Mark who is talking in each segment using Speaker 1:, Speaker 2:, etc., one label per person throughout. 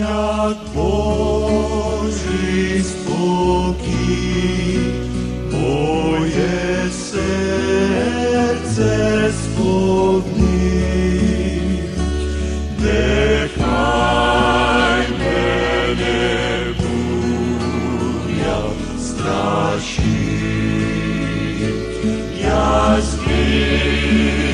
Speaker 1: як Божий спокій, моє серце сповнив, нехай мене буря страшить, я змій.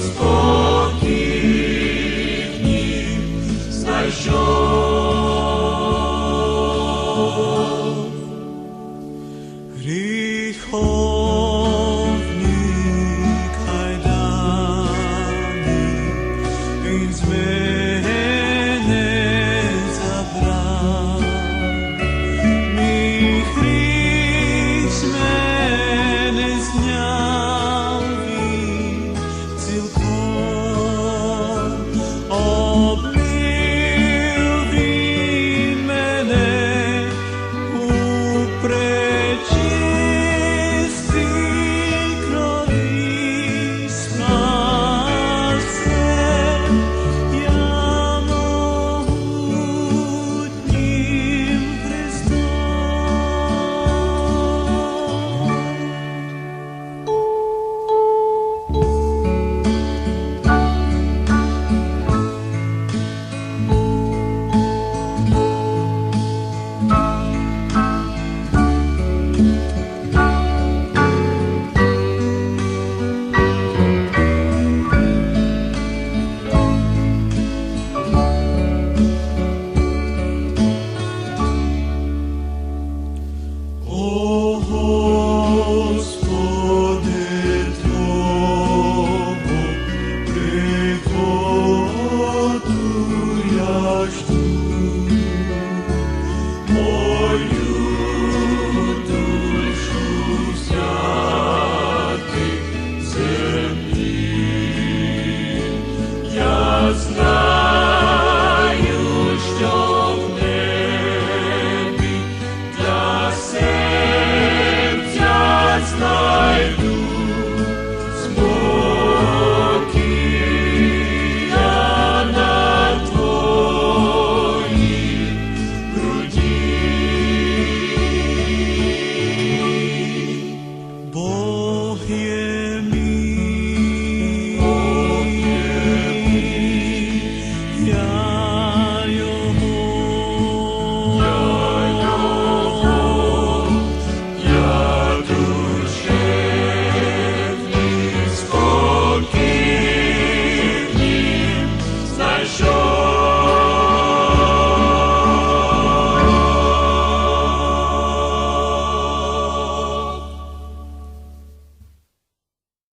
Speaker 1: Spokojni, znajdziemy.